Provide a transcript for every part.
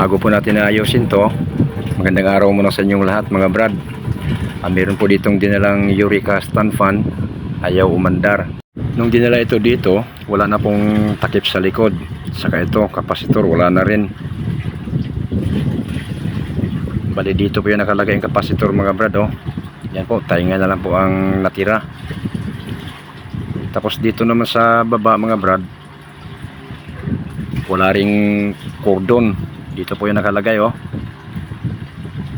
bago po natin ayusin to magandang araw muna sa inyong lahat mga brad. Ah, meron po ditong dinalang Eureka stand ayaw umandar. Nung dinala ito dito wala na pong takip sa likod. Saka ito kapasitor wala na rin. Bali dito po yung nakalagay ang kapasitor mga brad oh. yan po tainga na lang po ang natira. Tapos dito naman sa baba mga brad wala ring cordon dito po yung nakalagay oh.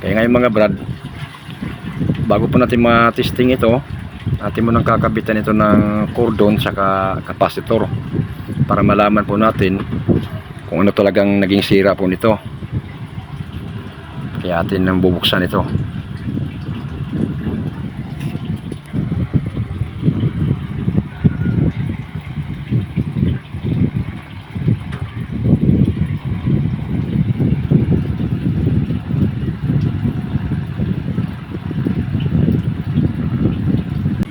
Kaya ngayon mga brad bago po natin ma-testing ito natin mo nang kakabitan ito ng cordon saka capacitor para malaman po natin kung ano talagang naging sira po nito. Kaya atin nang bubuksan ito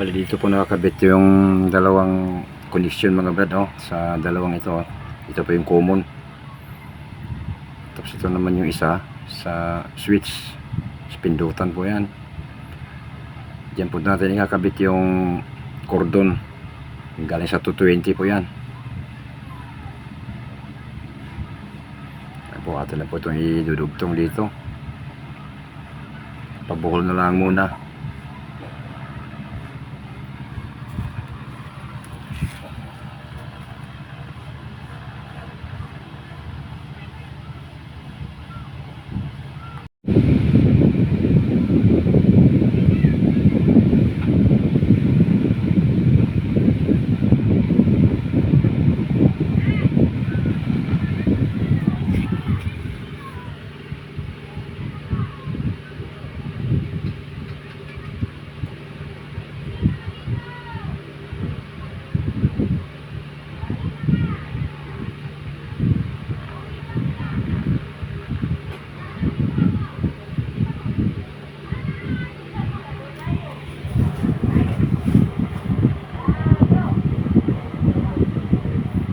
Bali dito po nakakabit yung dalawang connection mga brad oh, sa dalawang ito. oh. Ito po yung common. Tapos ito naman yung isa sa switch. Spindutan po yan. Diyan po natin ikakabit yung cordon. Galing sa 220 po yan. Po atin na po itong idudugtong dito. Pabuhol na lang muna.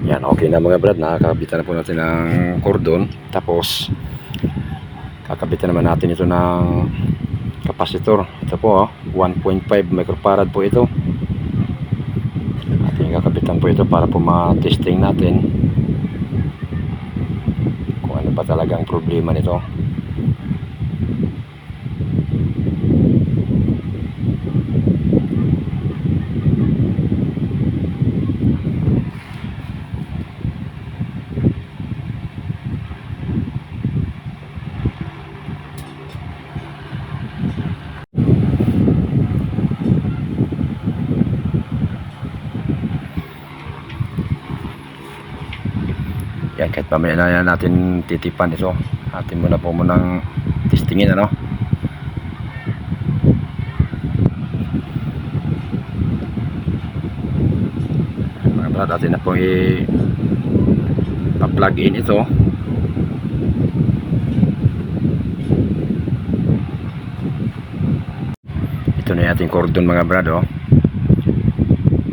Yan, okay na mga brad. Nakakabitan na po natin ng cordon. Tapos, kakabitan naman natin ito ng capacitor. Ito po, oh, 1.5 microfarad po ito. Ating kakabitan po ito para po ma-testing natin kung ano ba talagang problema nito. Yan, kahit mamaya na natin titipan ito. Atin muna po munang testingin, ano? Mga brad, atin na po i pa-plug in ito. Ito na yung ating cordon mga brad, oh.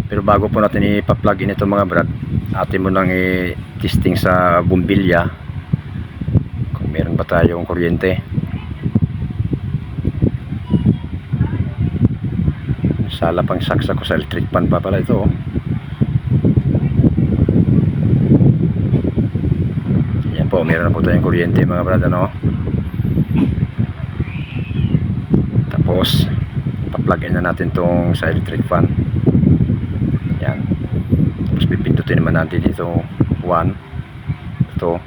Pero bago po natin ipa-plug in ito mga brad, atin mo nang i-testing sa bumbilya kung meron ba tayong kuryente. Sala pang saksa ko sa electric pan pa pala ito. oh. Yan po, meron na po tayong kuryente mga brad, ano? Tapos, pa-plug na natin tong sa electric fan. Yan. Tapos pipindutin naman natin dito 1. Ito.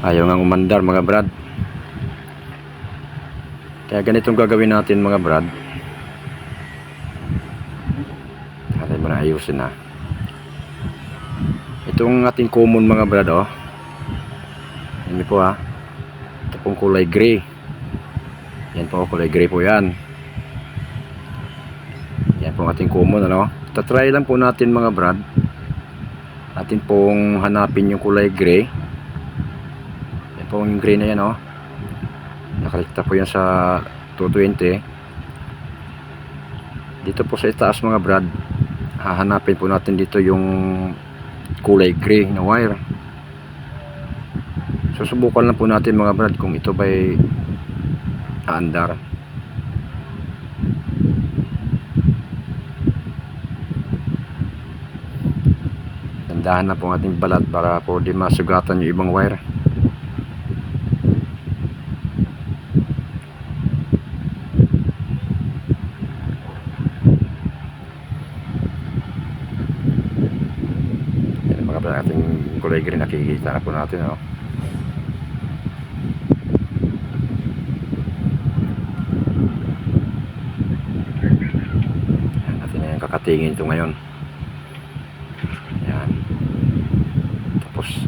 Ayaw nga umandar mga brad. Kaya ganitong gagawin natin mga brad. Natin mo na ayusin na. Itong ating common mga brad oh. Yan po ha. Ito pong kulay gray. Yan po kulay gray po yan. Yan po ang ating common ano. Tatry lang po natin mga brad. Atin pong hanapin yung kulay gray. Yan po yung gray na yan oh. Nakalikta po yan sa 220. Dito po sa itaas mga brad. Hahanapin po natin dito yung kulay gray na wire. susubukan lang po natin mga brad kung ito ba'y aandar Tandahan na po ang ating balat para po di masugatan yung ibang wire. Yan mga brad, ating kulay green nakikita na po natin. Ano? Yan, natin kakatingin ito ngayon. Yan. Tapos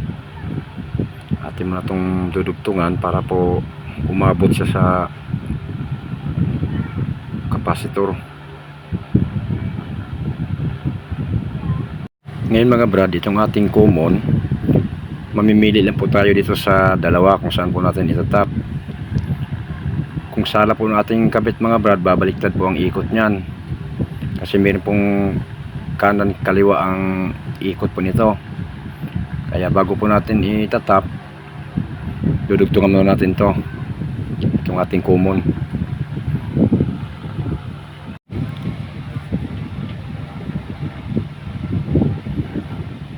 atin mo na itong dudugtungan para po umabot siya sa kapasitor. Ngayon mga brad, itong ating common, mamimili lang po tayo dito sa dalawa kung saan po natin itatap. Kung sala po nating kabit mga brad, babaliktad po ang ikot niyan. Kasi meron pong kanan kaliwa ang ikot po nito kaya bago po natin itatap dudugtungan muna natin to. Itong ating common.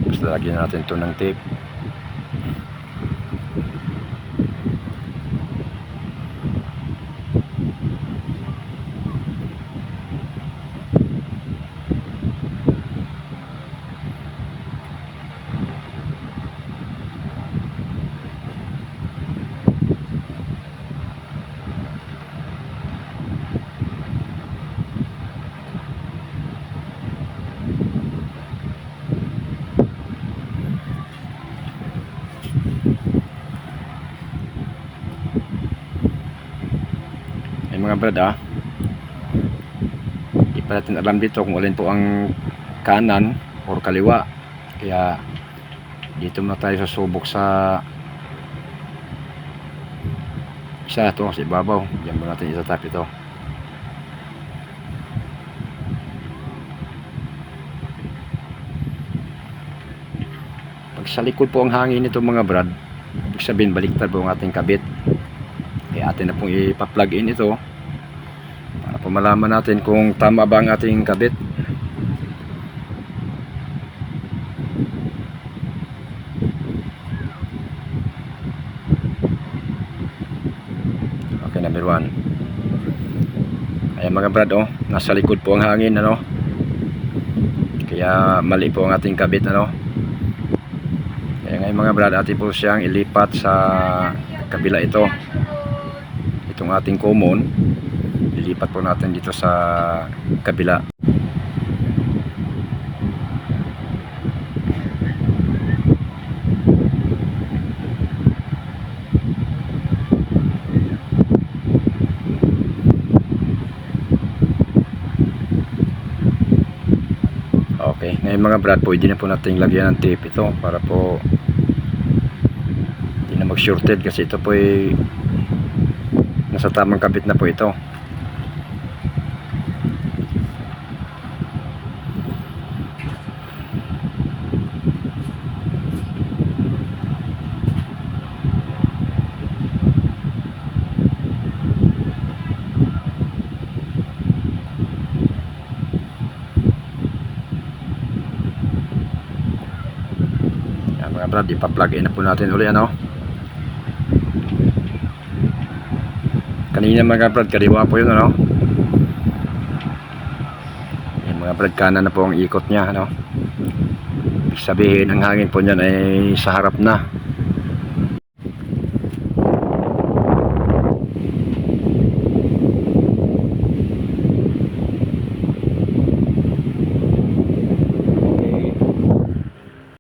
Basta lagyan natin to ng tape ay mga brad ah di pa natin alam dito kung alin po ang kanan or kaliwa. Kaya dito muna tayo susubok sa isa ito sa ibabaw. Diyan muna natin itatap ito. Pag sa likod po ang hangin nito mga brad ibig sabihin baliktad po ang ating kabit. Kaya atin na pong ipa-plug in ito po malaman natin kung tama ba ang ating kabit. Okay number one. Ayan mga brad oh. Nasa likod po ang hangin ano. Kaya mali po ang ating kabit ano. Kaya ngayon mga brad atin po siyang ilipat sa kabila ito. Itong ating common ilipat po natin dito sa kabila Okay, ngayon mga brad, pwede na po natin lagyan ng tape ito para po hindi na mag-shorted kasi ito po ay nasa tamang kabit na po ito. Yan mga brad, ipa-plug in na po natin uli ano. Kanina mga brad, kaliwa po yun ano. Yan mga brad, kanan na po ang ikot niya ano. Sabihin, ang hangin po niyan ay sa harap na.